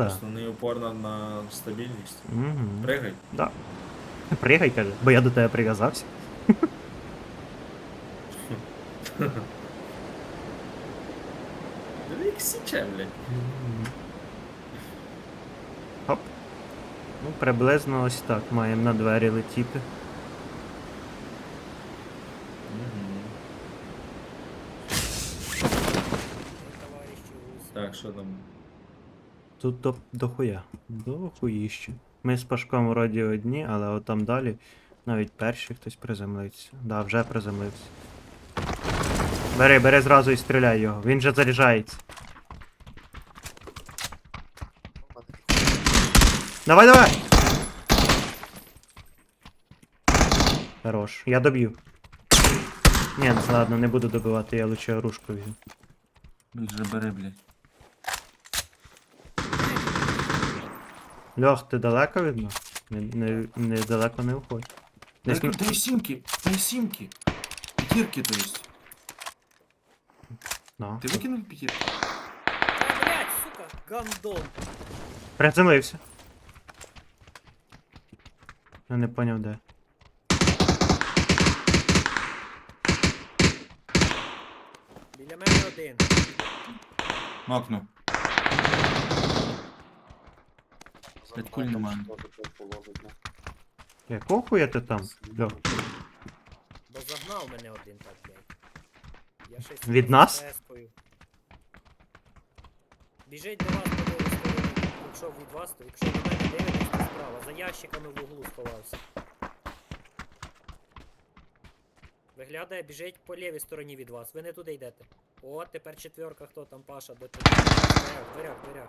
да. Основний упор на, на стабільність. Угу. Пригай. Да. Пригай, каже, бо я до тебе прив'язався. Диви, як січе, блядь. Хоп. Ну, приблизно ось так маємо на двері летіти. Мгм. Товарищи гусь. Так, що там? Тут до, до хуя. До хуїща. Ми з Пашком вроді одні, але от там далі навіть перший хтось приземлився. Да, вже приземлився. Бери, бери зразу і стріляй його. Він же заряджається. Давай, давай! Хорош. Я доб'ю. Ні, ладно, не буду добивати, я лише оружку візьму. Же бери, блядь. Льох, ти далеко від нас? Не, не, не далеко не уходь. Дай, ми- дай сімки, дай сімки. П'ятірки, то есть. На. Ти викинув п'ятірки? А, блядь, сука, гандон. Приземлився. Я не поняв де. Біля мене один. Макну. Куль немає. Якого хуя ти там? Льох? Бо загнав мене один так, блядь. Я щось Від нас? ПС-кою. Біжить до вас по лівій стороні. Якщо від вас, то якщо до мене дивитесь, то справа. За ящиками в углу сховався. Виглядає, біжить по лівій стороні від вас. Ви не туди йдете. О, тепер четверка, хто там Паша до тебе. Дверях, дверях, дверях.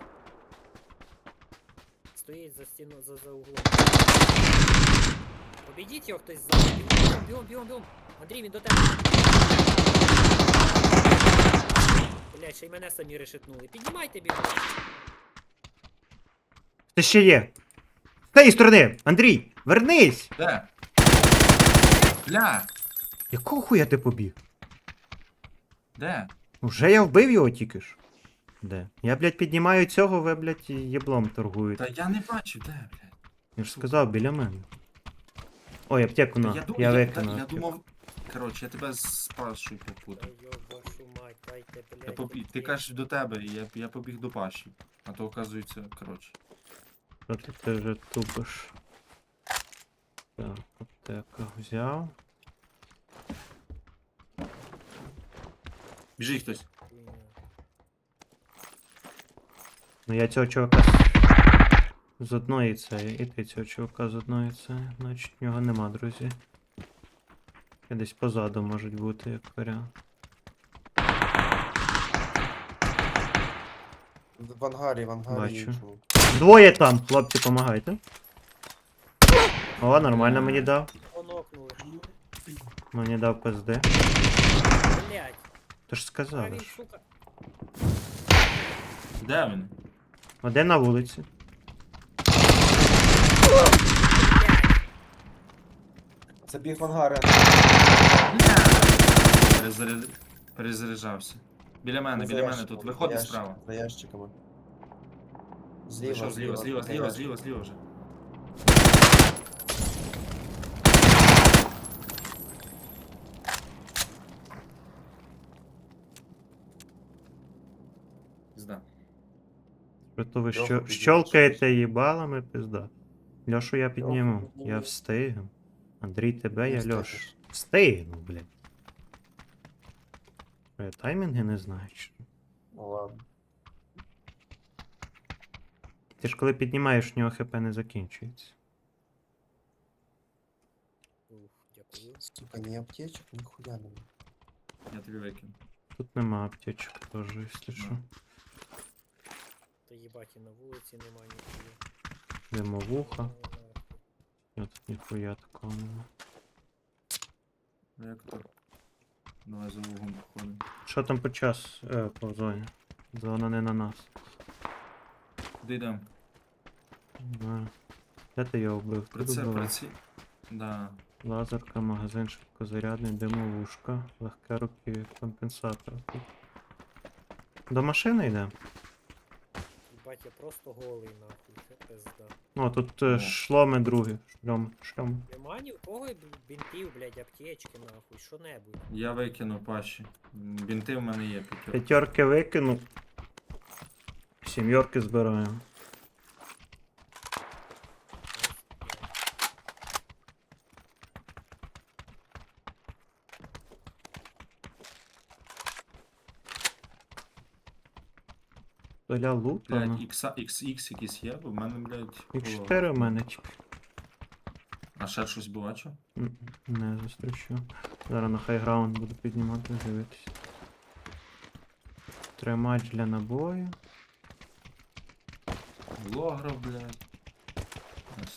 Стоїть за стіну, за, за углом. Обійдіть його хтось ззаду. Бігом, бігом, бігом, бігом. Андрій, він до тебе. Блять, ще й мене самі решетнули. Піднімайте бігом. Ти ще є. З тієї сторони! Андрій! Вернись! Де? Бля! Якого хуя ти побіг? Де? Уже я вбив його тільки ж. Де? Я, блядь, піднімаю цього, ви, блядь, єблом торгуєте. Та я не бачу, де, блядь? Я ж сказав, біля мене. Ой, аптеку на. Та Я, я, дум- я, та- викину. я аптеку. думав. Коротше, я тебе попутав. дайте, блядь. Я побіг, ти кажеш до тебе, і я, я побіг до Паші. А то оказується, коротше. Що ти, ти вже тупиш? Так, аптека взяв. Біжить хтось. Хуйня. Ну я цього чувака з- одної цієї, і ти цього чувака з одної цієї. Значить в нього нема, друзі. Я десь позаду можуть бути, як варіант. В ангарі, в ангарі Бачу. Двоє там, хлопці, помагайте. О, нормально мені дав. Мені дав ПСД. Блять. Ти ж сказав. сука. Де він? Один на вулиці. Блять. Це біг в ангари. Перезаряд... Перезаряджався. Біля мене, біля мене тут. за Виходить справа. За ящиками. Зліва, зліва, зліва, за зліва, зліва, зліва вже. Зда. Що то ви що, щолкаєте їбалами, пизда. Льошу я підніму. Я встигну. Андрій, тебе Не я. Льош. Встигну, блядь. Що, Я таймінги не знаю. чи? Ну ладно. Ти ж коли піднімаєш, в нього хп не закінчується. Сука, ні аптечок, ніхуя нема. Я тобі викину. Тут нема аптечок теж, якщо що. Та їбать і на вулиці нема. Димовуха. Ну, нахуй. Я тут ніхуя такого нема. Ну, Як то? Давай за вугом походимо. Що там по час е, по зоні? Зона не на нас. Куди йдемо? Не. Де ти його вбив? Тут Прице, була приці. Да. Лазерка, магазин швидкозарядний, димовушка, легке руки, компенсатор. Тут. До машини йде? Їбать я просто голий нахуй. Це пизда. О, тут е, Ну. шломи другі. Шльом, шльом. Нема ні в кого бінтів, блядь, аптечки нахуй, що небудь. Я викину паші. Бінти в мене є п'ятерка. П'ятерки викину. Сім'йорки збираємо. Толя лутана. Блядь, X, XX якийсь є, бо в мене, блядь, було. X4 у мене тільки. А ще щось бачу? М, Не зустрічу. Зараз на хайграунд буду піднімати, дивитися. Тримач для набою. Логров, блядь.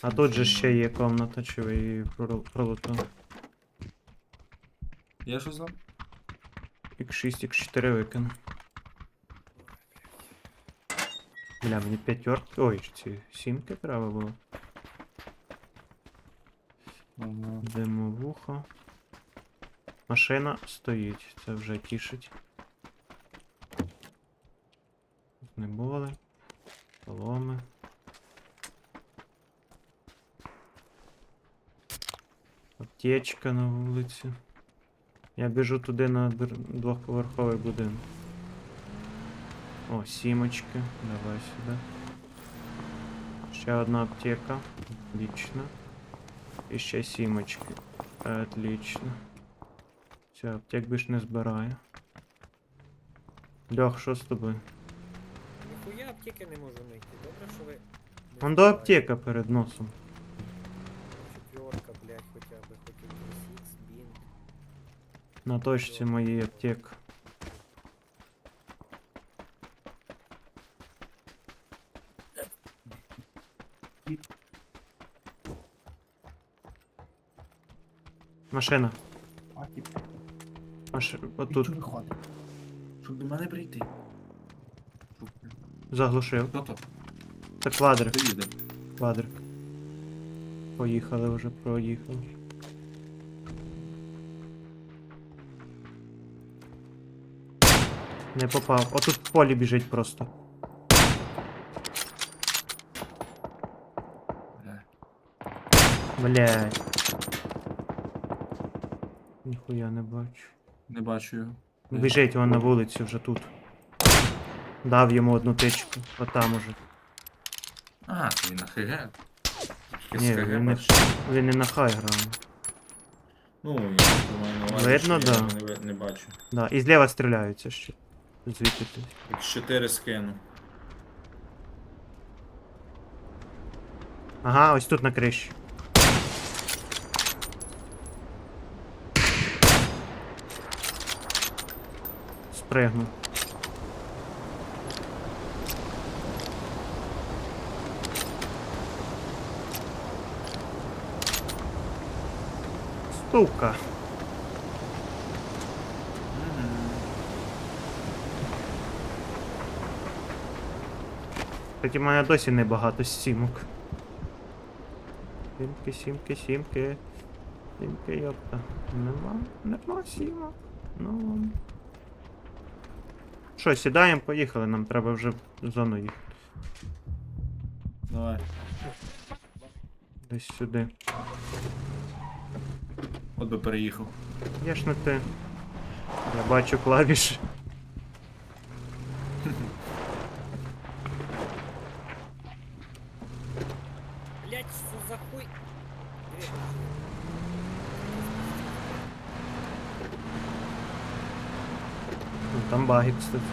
А тут же ще є комната, чи ви її пролутали. Є що там? X6, X4 викину. Бля, мені п'ятерки. Ой, ці сімки треба було. Димовуха. Машина стоїть, це вже тішить. Тут не були. Соломи. Аптечка на вулиці. Я біжу туди на двохповерховий будинок. О, сімочки. Давай сюди. Ще одна аптека. Отлично. І ще сімочки. Отлично. Все, аптек більш не збираю. Льох, що з тобою? Ніхуя аптеки не можу знайти. Добре, що ви. не Вон до аптека перед носом. Четверка, блядь, хоча б, бінт. На точці моєї аптек. Машина. А, тип, Маш... тут Отут виходить. Щоб до мене прийти. Заглушив. Хто то? Це квадрик. Хто їде? Квадрик. Поїхали вже, проїхали. Не попав. Отут в полі біжить просто. Бля. Блядь. Ніхуя не бачу. Не бачу його. Де? Біжить вон на вулиці вже тут. Дав йому одну тичку. Отам уже. А, то він на ХГ. Ні, ХГ він не, він не на хай грав. Ну, я думаю, на увазі, Видно, що я да. не, ви- не бачу. Да. І зліва стріляються ще. Звідти. тут. Тут 4 скину. Ага, ось тут на криші. Спригнув. Сука. Кстати, в мене досі небагато сімок. Сімки, сімки, сімки. Сімки, йопта. Нема, нема сімок. Ну. Що, сідаємо, поїхали, нам треба вже в зону їхати. Давай. Десь сюди. От би переїхав. Я ж не ти. Я бачу клавіші. Блядь, що за хуй? Гребаный. Ну, Там баги, кстати.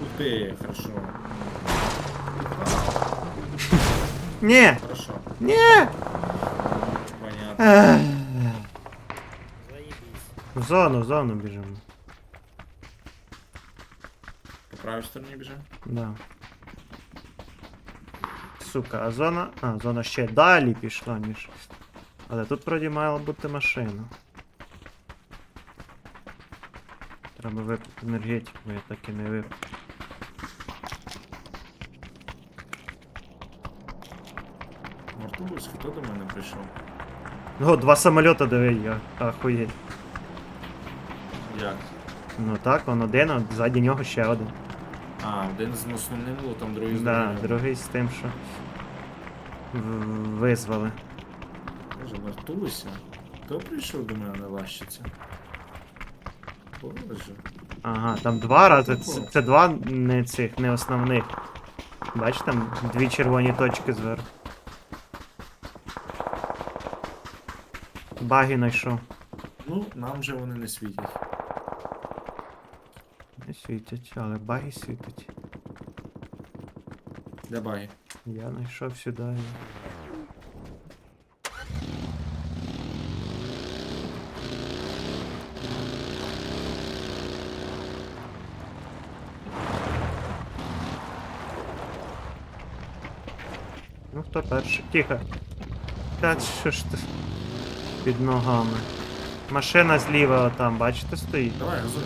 Ух ти, хорошо. Ні! Хорошо. Ні! Понятно. Ех. Заебись. В зону, в зону біжимо. По правій стороні біжи. Да. Сука, а зона. А, зона ще далі пішла, ніж. Але тут вроді мала бути машина. Треба випити енергетику, я так і не випив. Мартулус, хто до мене прийшов? О, два самольота диви, я. Ахуєть. Як? Ну так, он один, а ззаді нього ще один. А, один з основним лутом, другий з Да, другим. другий з тим, що визвали. Боже, вартуйся. Хто прийшов до мене лащиться? Боже. Ага, там два рази. Це, це два не цих, не основних. Бач, там дві червоні точки зверху. Баги знайшов. Ну, нам же вони не світять. Не світять, але баги світять. Де баги? Я знайшов сюди. Ну хто перший? Тихо. Та що ж ти? Під ногами. Машина зліва там, бачите, стоїть? Давай, газуй.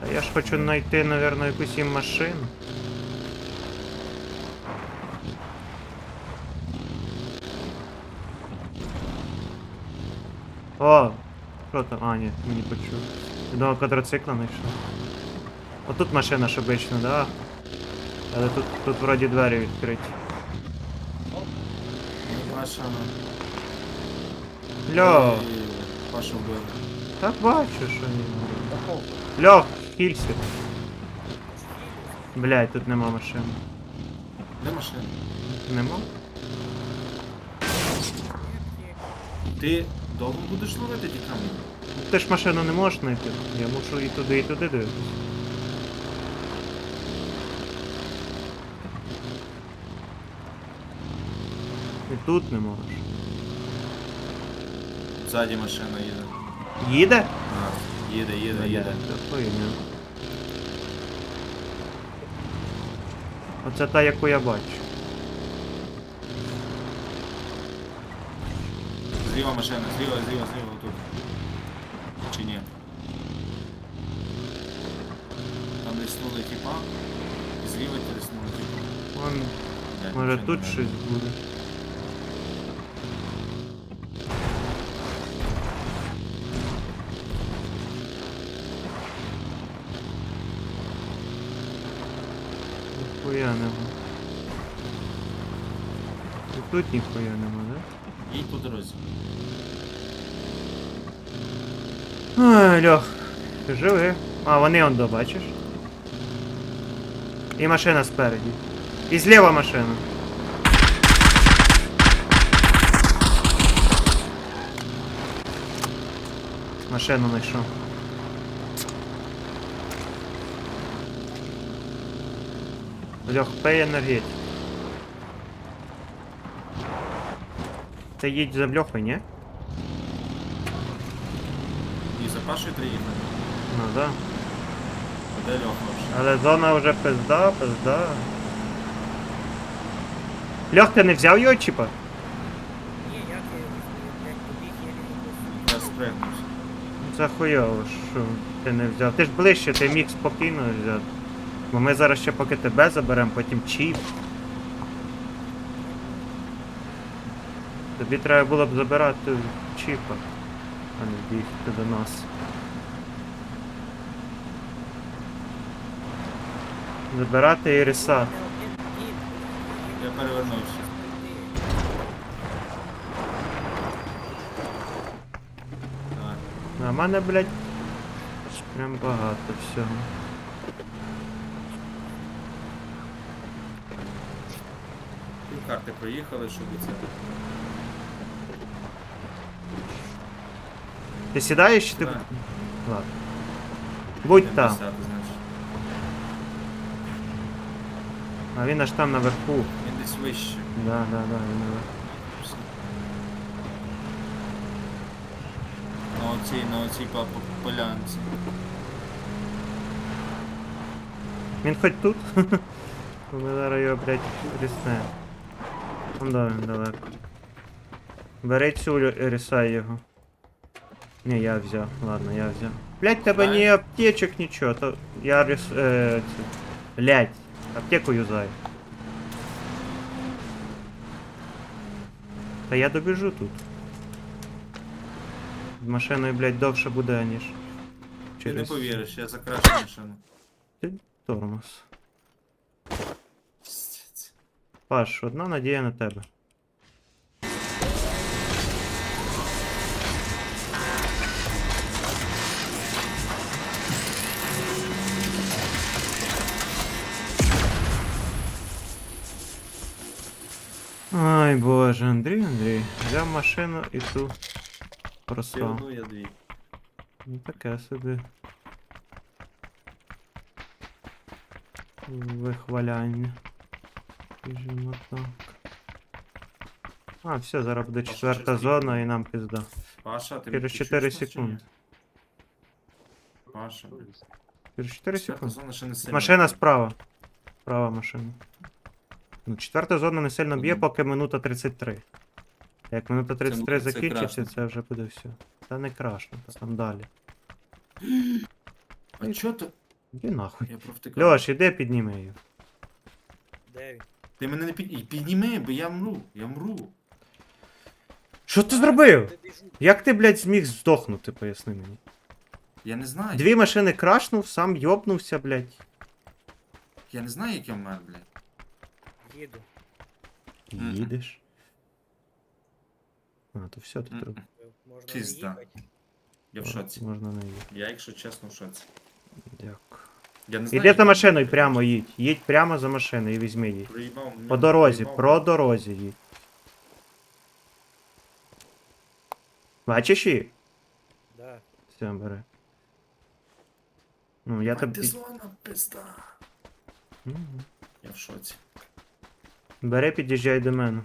Та я ж хочу знайти, напевно, якусь їм машину. О! Що там? А, ні, мені почув. Я думав, квадроцикла знайшов. Отут машина ж обично, да? Але тут, тут вроді двері відкриті. Паша. Льо! Ой, Паша вбив. Так бачу, що ні. Льох, хілься. Блядь, тут нема машини. Де машина? Нема? Ти довго будеш ловити ті камені? Ти ж машину не можеш знайти. Я мушу і туди, і туди дивитися. І тут не можеш. Ззаді машина їде. Їде? А, їде, їде, їде. Та хуйня. Оце та, яку я бачу. Зліва машина, зліва, зліва, зліва, отут. Чи ні? Там ліснули тіпа, зліва ті тіпа. Вон, може тут щось буде. І тут ніхуя нема, да? Їдь по дорозі. Ой, Льох, ти живи. А, вони он до, бачиш? І машина спереді. І зліва машина. Машину знайшов. Льох, пей енергетик. Ти їдь за Льохою, ні? І за Пашою приїхали. Ну да. А де Льоха взагалі? Але зона вже пизда, пизда. Льох, ти не взяв його чіпа? Ні, як я його я, блядь, побіг, я не Я спригнувся. Це хуйово, що ти не взяв. Ти ж ближче, ти міг спокійно взяти. Бо ми зараз ще поки тебе заберемо, потім чіп. Тобі треба було б забирати чіпа, а не бігти до нас. Забирати Іриса. Я перевернувся. Так. А в мене, блядь, прям багато всього. Пів карти проїхали, щоб це. Ти сідаєш чи ти. Так. Ладно. Будь там. 70, значить. А він аж там наверху. Він десь вище. Да, да, да, він наверху. На оцій, на оцій по- по- полянці. Він хоч тут? Ми зараз його, блядь, рісне. Ну да, він далеко. Бери цю лю- рісай його. Ні, я взяв, ладно, я взяв. Блядь, тебе ні Знаєш? аптечок, нічого, то я рис... Е, цю... Блядь, аптеку юзаю. Та я добіжу тут. Машиною, блядь, довше буде, ніж. Ти не Через повіриш, я закрашу машину. тормоз. Пиздець. Паш, одна надія на тебе. Ай боже, Андрій, Андрій. Взяв машину і ту Ти просрав. одну, я дві. Ну таке собі. Вихваляння. Скажімо так. А, все, зараз буде четверта зона і нам пізда. Паша, ти Через ти 4 чуєш нас чи секунди. ні? Паша, Через 4 четверта секунди. зона ще не сильно. Машина справа. Права машина. Ну, четверта зона не сильно б'є, поки минута 33. Як минута 33 ну, це закінчиться, крашно. це вже буде все. Та не крашно, та там далі. А чо ти? Іди нахуй. Я провтикав. Льош, іди підніми її. Де він? Ти мене не під... підніми, бо я мру. Я мру. Що ти зробив? Як ти, блядь, зміг здохнути, поясни мені. Я не знаю. Дві машини крашнув, сам йобнувся, блядь. Я не знаю, як я вмер, блядь. Їду. Мгм. Їдеш. А, то все, тут Мгм. треба. Можна не Пізда. їхати. Я в шоці. Можна не їхати. Я, якщо чесно, в шоці. Дякую. Я не знаю. Іди як за машиною прямо їдь. Їдь прямо за машиною і візьми її. Проїбав, По мене дорозі, проїбав. про дорозі їдь. Бачиш її? Да. Все, бери. Ну, я тобі. ти зона, пизда. Мгм. Я в шоці. Бери, під'їжджай до мене.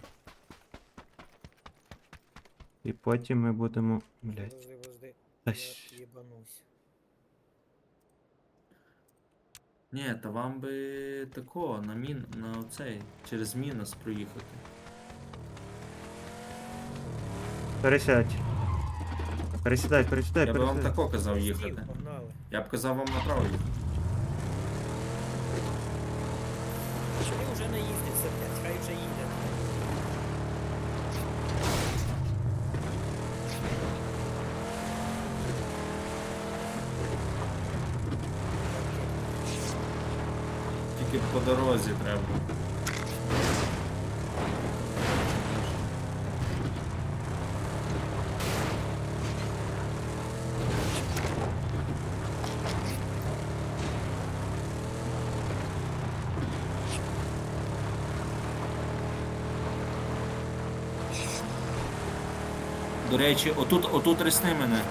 І потім ми будемо. Блять. Та щ-. Ні, та вам би тако, на мін, на оцей, через мінус проїхати. Пересядь. Пересідай, пересідай, Я би вам пересідай. тако казав їхати. Погнали. Я б казав вам направо їхати. Чи він вже наїздився, Тільки по дорозі треба. До речі, отут, отут рисни мене.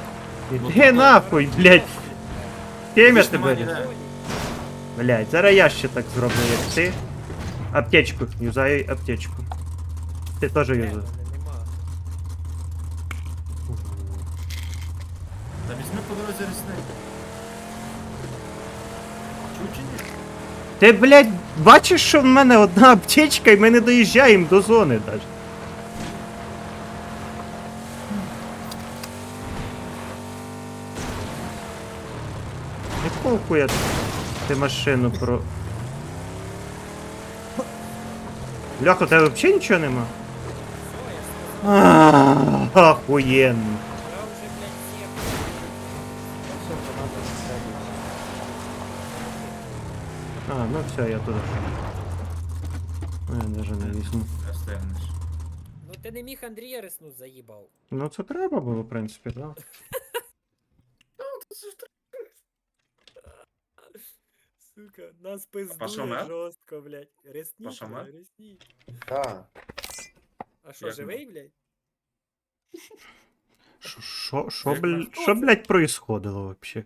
Іди нахуй, блять. Темя тебе. Блять, зараз я ще так зроблю, як ти. Аптечку, юзай аптечку. Ти теж юзай. Та візьми по дорозі рисни. Чув чи ні? Ти, блять, бачиш, що в мене одна аптечка і ми не доїжджаємо до зони навіть. Якого хуя ти машину про. Льоха, у тебе взагалі нічого нема? Охуєнно. А, ну все, я туди. Ну, я даже не візьму. Я стегнеш. Ну ти не міг Андрія риснуть, заїбав. Ну це треба було, в принципі, так. Да. Сука, нас пиздує Паша мер? жорстко, блядь. Ресніть, Паша мер? блядь, ресніть. Да. А що, Як живий, блядь? Що, що, що, Як бл... на що, хто це? блядь, происходило вообще?